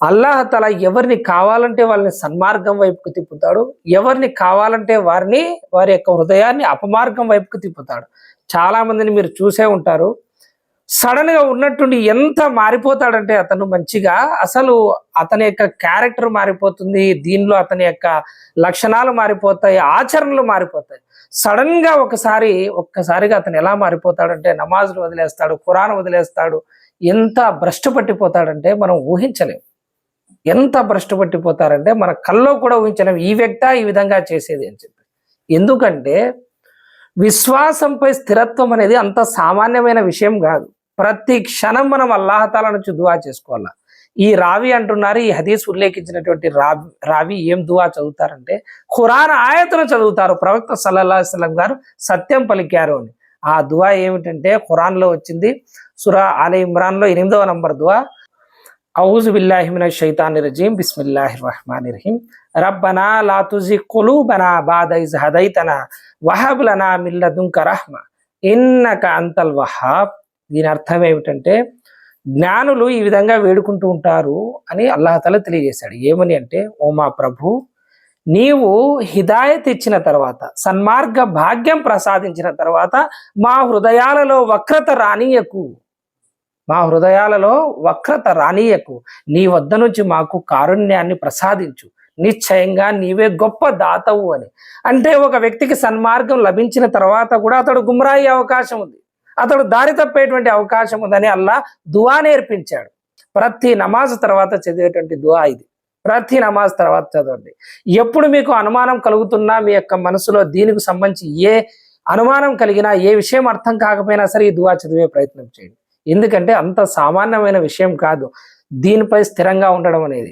అల్లాహతల ఎవరిని కావాలంటే వాళ్ళని సన్మార్గం వైపుకు తిప్పుతాడు ఎవరిని కావాలంటే వారిని వారి యొక్క హృదయాన్ని అపమార్గం వైపుకు తిప్పుతాడు. చాలా మందిని మీరు చూసే ఉంటారు. సడన్గా ఉన్నట్టుండి ఎంత మారిపోతాడంటే అతను మంచిగా అసలు అతని యొక్క క్యారెక్టర్ మారిపోతుంది దీనిలో అతని యొక్క లక్షణాలు మారిపోతాయి ఆచరణలు మారిపోతాయి. సడన్గా ఒకసారి ఒక్కసారిగా అతను ఎలా మారిపోతాడంటే నమాజులు వదిలేస్తాడు ఖురాన్ వదిలేస్తాడు ఎంత భ్రష్టు పట్టిపోతాడంటే మనం ఊహించలేం. ఎంత భ్రష్టు పట్టిపోతారంటే మన కల్లో కూడా ఊహించలేం. ఈ వ్యక్త ఈ విధంగా చేసేది అని చెప్పి. ఎందుకంటే విశ్వాసంపై స్థిరత్వం అనేది అంత సామాన్యమైన విషయం కాదు. ప్రతి క్షణం మనం అల్లాహతాల నుంచి దువా చేసుకోవాలా. ఈ రావి అంటున్నారు ఈ హదీస్ ఉల్లేఖించినటువంటి రావి రావి ఏం దువా చదువుతారంటే ఖురాన్ ఆయతను చదువుతారు. ప్రవక్త సల్లల్లా వసల్లం గారు సత్యం పలికారు అని. ఆ దువా ఏమిటంటే ఖురాన్లో వచ్చింది. సురా ఆలయ ఇమ్రాన్లో ఎనిమిదవ నంబర్ దువా. ఔజు బిల్లాహిమిన షైతాని రజీం బిస్మిల్లాహి రహమాన్ రహీం రబ్బనా లాతుజి తుజి కులూబనా బాద ఇజ్ హదైతనా వహబ్ లనా మిల్లదుంక రహ్మ. ఇన్నక అంతల్ వహాబ్. దీని అర్థం ఏమిటంటే జ్ఞానులు ఈ విధంగా వేడుకుంటూ ఉంటారు అని అల్లాహతల తెలియజేశాడు. ఏమని అంటే ఓ మా ప్రభు నీవు హిదాయత్ ఇచ్చిన తర్వాత సన్మార్గ భాగ్యం ప్రసాదించిన తర్వాత మా హృదయాలలో వక్రత రానియకు. మా హృదయాలలో వక్రత రానియకు. నీ వద్ద నుంచి మాకు కారుణ్యాన్ని ప్రసాదించు. నిశ్చయంగా నీవే గొప్ప దాతవు అని. అంటే ఒక వ్యక్తికి సన్మార్గం లభించిన తర్వాత కూడా అతడు గుమ్రాయి అవకాశం ఉంది. అతడు దారి తప్పేటువంటి అవకాశం ఉందని అల్లా దువా నేర్పించాడు. ప్రతి నమాజ్ తర్వాత చదివేటువంటి దువా ఇది. ప్రతి నమాజ్ తర్వాత చదవండి. ఎప్పుడు మీకు అనుమానం కలుగుతున్నా మీ యొక్క మనసులో దీనికి సంబంధించి ఏ అనుమానం కలిగినా ఏ విషయం అర్థం కాకపోయినా సరే ఈ దువా చదివే ప్రయత్నం చేయండి. ఎందుకంటే అంత సామాన్యమైన విషయం కాదు. దీనిపై స్థిరంగా ఉండడం అనేది.